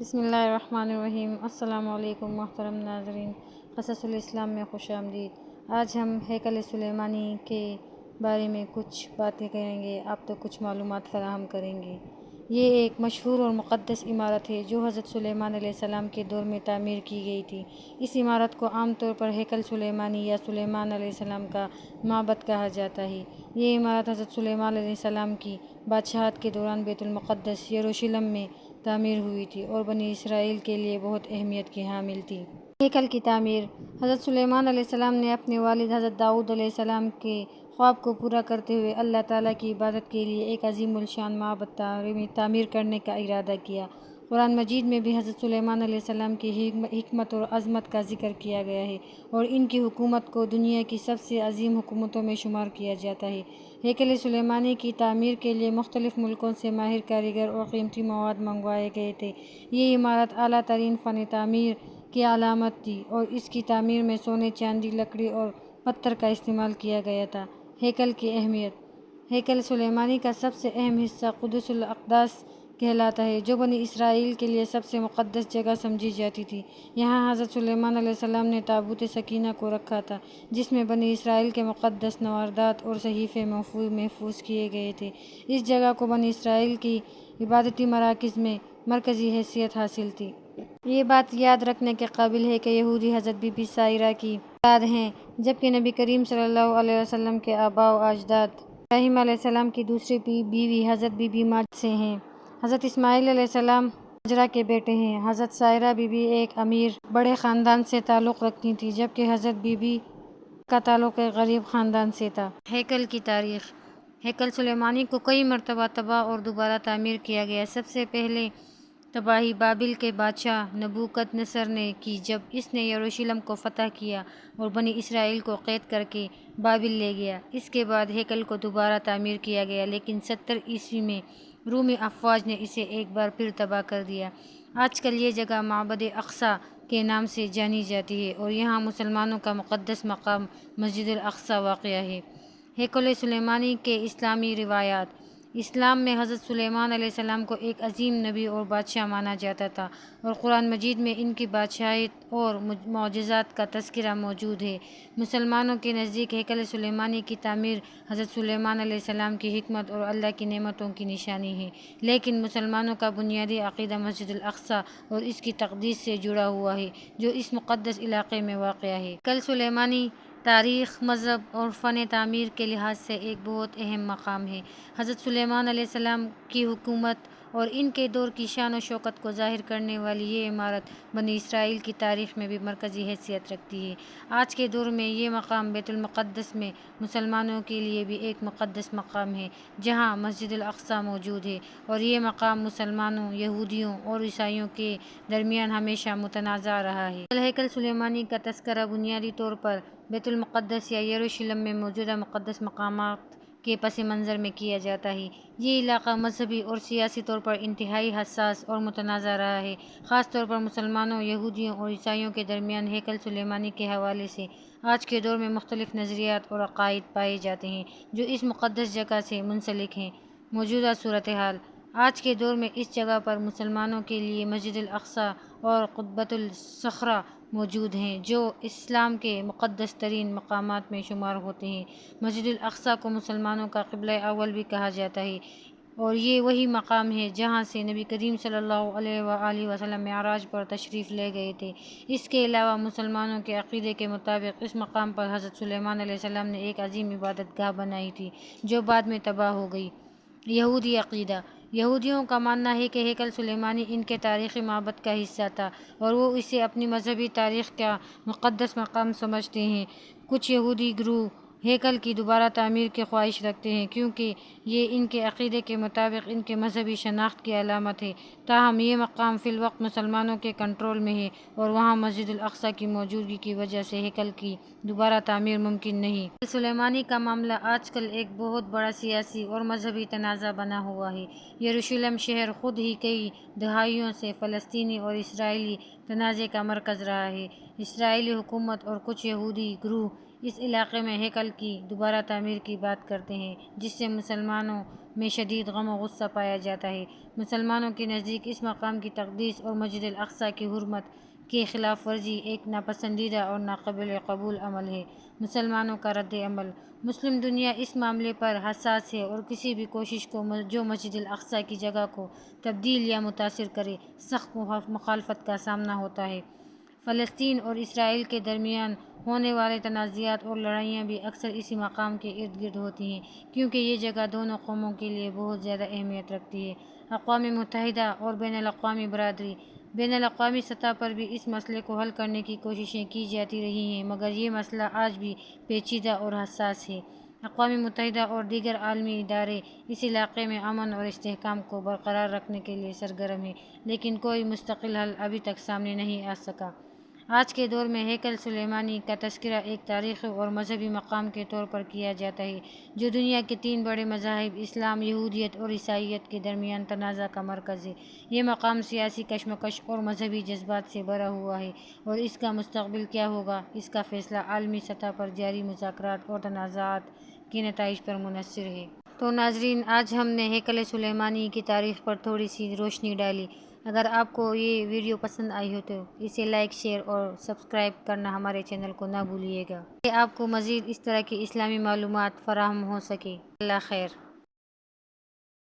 بسم اللہ الرحمن الرحیم۔ السلام علیکم محترم ناظرین، قصص الاسلام میں خوش آمدید۔ آج ہم ہیکل سلیمانی کے بارے میں کچھ باتیں کریں گے، آپ تک کچھ معلومات فراہم کریں گے۔ یہ ایک مشہور اور مقدس عمارت ہے جو حضرت سلیمان علیہ السلام کے دور میں تعمیر کی گئی تھی۔ اس عمارت کو عام طور پر ہیکل سلیمانی یا سلیمان علیہ السلام کا معبد کہا جاتا ہے۔ یہ عمارت حضرت سلیمان علیہ السلام کی بادشاہت کے دوران بیت المقدس یروشلم میں تعمیر ہوئی تھی اور بنی اسرائیل کے لیے بہت اہمیت کی ہاں حامل تھی ہیکل کی تعمیر۔ حضرت سلیمان علیہ السلام نے اپنے والد حضرت داؤد علیہ السلام کے خواب کو پورا کرتے ہوئے اللہ تعالیٰ کی عبادت کے لیے ایک عظیم الشان معبد تعمیر کرنے کا ارادہ کیا۔ قرآن مجید میں بھی حضرت سلیمان علیہ السلام کی حکمت اور عظمت کا ذکر کیا گیا ہے اور ان کی حکومت کو دنیا کی سب سے عظیم حکومتوں میں شمار کیا جاتا ہے۔ ہیکل سلیمانی کی تعمیر کے لیے مختلف ملکوں سے ماہر کاریگر اور قیمتی مواد منگوائے گئے تھے۔ یہ عمارت اعلیٰ ترین فن تعمیر کی علامت تھی اور اس کی تعمیر میں سونے، چاندی، لکڑی اور پتھر کا استعمال کیا گیا تھا۔ ہیکل کی اہمیت ہیکل سلیمانی کا سب سے اہم حصہ قدس الاقداس کہلاتا ہے۔ جو بنی اسرائیل کے لیے سب سے مقدس جگہ سمجھی جاتی تھی۔ یہاں حضرت سلیمان علیہ السلام نے تابوت سکینہ کو رکھا تھا، جس میں بنی اسرائیل کے مقدس نواردات اور صحیفے محفوظ محفوظ کیے گئے تھے۔ اس جگہ کو بنی اسرائیل کی عبادتی مراکز میں مرکزی حیثیت حاصل تھی۔ یہ بات یاد رکھنے کے قابل ہے کہ یہودی حضرت بی بی سائرہ کی اولاد ہیں، جبکہ نبی کریم صلی اللہ علیہ وسلم کے آباء و اجداد ابراہیم علیہ السلام کی دوسری بیوی حضرت بی بی ماجد سے ہیں۔ حضرت اسماعیل علیہ السلام ہاجرہ کے بیٹے ہیں۔ حضرت سائرہ بی بی ایک امیر بڑے خاندان سے تعلق رکھتی تھیں جبکہ حضرت بی بی کا تعلق ایک غریب خاندان سے تھا۔ ہیکل کی تاریخ۔ ہیکل سلیمانی کو کئی مرتبہ تباہ اور دوبارہ تعمیر کیا گیا۔ سب سے پہلے تباہی بابل کے بادشاہ نبوکد نصر نے کی، جب اس نے یروشلم کو فتح کیا اور بنی اسرائیل کو قید کر کے بابل لے گیا۔ اس کے بعد ہیکل کو دوبارہ تعمیر کیا گیا، لیکن ستر عیسوی میں رومی افواج نے اسے ایک بار پھر تباہ کر دیا۔ آج کل یہ جگہ معبد اقصی کے نام سے جانی جاتی ہے اور یہاں مسلمانوں کا مقدس مقام مسجد الاقصی واقع ہے۔ ہیکل سلیمانی کے اسلامی روایات۔ اسلام میں حضرت سلیمان علیہ السلام کو ایک عظیم نبی اور بادشاہ مانا جاتا تھا اور قرآن مجید میں ان کی بادشاہت اور معجزات کا تذکرہ موجود ہے۔ مسلمانوں کے نزدیک ہیکل سلیمانی کی تعمیر حضرت سلیمان علیہ السلام کی حکمت اور اللہ کی نعمتوں کی نشانی ہے۔ لیکن مسلمانوں کا بنیادی عقیدہ مسجد الاقصی اور اس کی تقدیس سے جڑا ہوا ہے، جو اس مقدس علاقے میں واقع ہے۔ ہیکل سلیمانی تاریخ، مذہب اور فن تعمیر کے لحاظ سے ایک بہت اہم مقام ہے۔ حضرت سلیمان علیہ السلام کی حکومت اور ان کے دور کی شان و شوکت کو ظاہر کرنے والی یہ عمارت بنی اسرائیل کی تاریخ میں بھی مرکزی حیثیت رکھتی ہے۔ آج کے دور میں یہ مقام بیت المقدس میں مسلمانوں کے لیے بھی ایک مقدس مقام ہے، جہاں مسجد الاقصی موجود ہے۔ اور یہ مقام مسلمانوں، یہودیوں اور عیسائیوں کے درمیان ہمیشہ متنازع رہا ہے۔ ہیکل سلیمانی کا تذکرہ بنیادی طور پر بیت المقدس یا یروشلم میں موجودہ مقدس مقامات کے پس منظر میں کیا جاتا ہے۔ یہ علاقہ مذہبی اور سیاسی طور پر انتہائی حساس اور متنازع رہا ہے، خاص طور پر مسلمانوں، یہودیوں اور عیسائیوں کے درمیان ہیکل سلیمانی کے حوالے سے۔ آج کے دور میں مختلف نظریات اور عقائد پائے جاتے ہیں جو اس مقدس جگہ سے منسلک ہیں۔ موجودہ صورتحال، آج کے دور میں اس جگہ پر مسلمانوں کے لیے مسجد الاقصی اور قبۃ الصخرہ موجود ہیں جو اسلام کے مقدس ترین مقامات میں شمار ہوتے ہیں۔ مسجد الاقصی کو مسلمانوں کا قبلہ اول بھی کہا جاتا ہے اور یہ وہی مقام ہے جہاں سے نبی کریم صلی اللہ علیہ وآلہ وسلم معراج پر تشریف لے گئے تھے۔ اس کے علاوہ مسلمانوں کے عقیدے کے مطابق اس مقام پر حضرت سلیمان علیہ السلام نے ایک عظیم عبادت گاہ بنائی تھی جو بعد میں تباہ ہو گئی۔ یہودی عقیدہ یہودیوں کا ماننا ہے کہ ہیکل سلیمانی ان کے تاریخی معبد کا حصہ تھا اور وہ اسے اپنی مذہبی تاریخ کا مقدس مقام سمجھتے ہیں۔ کچھ یہودی گروہ ہیکل کی دوبارہ تعمیر کی خواہش رکھتے ہیں کیونکہ یہ ان کے عقیدے کے مطابق ان کے مذہبی شناخت کی علامت ہے۔ تاہم، یہ مقام فی الوقت مسلمانوں کے کنٹرول میں ہے اور وہاں مسجد الاقصی کی موجودگی کی وجہ سے ہیکل کی دوبارہ تعمیر ممکن نہیں۔ سلیمانی کا معاملہ آج کل ایک بہت بڑا سیاسی اور مذہبی تنازع بنا ہوا ہے۔ یروشلم شہر خود ہی کئی دہائیوں سے فلسطینی اور اسرائیلی تنازع کا مرکز رہا ہے۔ اسرائیلی حکومت اور کچھ یہودی گروہ اس علاقے میں ہیکل کی دوبارہ تعمیر کی بات کرتے ہیں، جس سے مسلمانوں میں شدید غم و غصہ پایا جاتا ہے۔ مسلمانوں کے نزدیک اس مقام کی تقدیس اور مسجد الاقصیٰ کی حرمت کی خلاف ورزی ایک ناپسندیدہ اور ناقابل قبول عمل ہے۔ مسلمانوں کا رد عمل۔ مسلم دنیا اس معاملے پر حساس ہے اور کسی بھی کوشش کو جو مسجد الاقصی کی جگہ کو تبدیل یا متاثر کرے، سخت مخالفت کا سامنا ہوتا ہے۔ فلسطین اور اسرائیل کے درمیان ہونے والے تنازعات اور لڑائیاں بھی اکثر اسی مقام کے ارد گرد ہوتی ہیں، کیونکہ یہ جگہ دونوں قوموں کے لیے بہت زیادہ اہمیت رکھتی ہے۔ اقوام متحدہ اور بین الاقوامی برادری، بین الاقوامی سطح پر بھی اس مسئلے کو حل کرنے کی کوششیں کی جاتی رہی ہیں، مگر یہ مسئلہ آج بھی پیچیدہ اور حساس ہے۔ اقوام متحدہ اور دیگر عالمی ادارے اس علاقے میں امن اور استحکام کو برقرار رکھنے کے لیے سرگرم ہیں، لیکن کوئی مستقل حل ابھی تک سامنے نہیں آ سکا۔ آج کے دور میں ہیکل سلیمانی کا تذکرہ ایک تاریخی اور مذہبی مقام کے طور پر کیا جاتا ہے، جو دنیا کے تین بڑے مذاہب، اسلام، یہودیت اور عیسائیت کے درمیان تنازع کا مرکز ہے۔ یہ مقام سیاسی کشمکش اور مذہبی جذبات سے بھرا ہوا ہے اور اس کا مستقبل کیا ہوگا؟ اس کا فیصلہ عالمی سطح پر جاری مذاکرات اور تنازعات کے نتائج پر منحصر ہے۔ تو ناظرین، آج ہم نے ہیکل سلیمانی کی تاریخ پر تھوڑی سی روشنی ڈالی۔ اگر آپ کو یہ ویڈیو پسند آئی ہو تو اسے لائک، شیئر اور سبسکرائب کرنا ہمارے چینل کو نہ بھولیے گا۔ کہ آپ کو مزید اس طرح کی اسلامی معلومات فراہم ہو سکے۔ اللہ خیر۔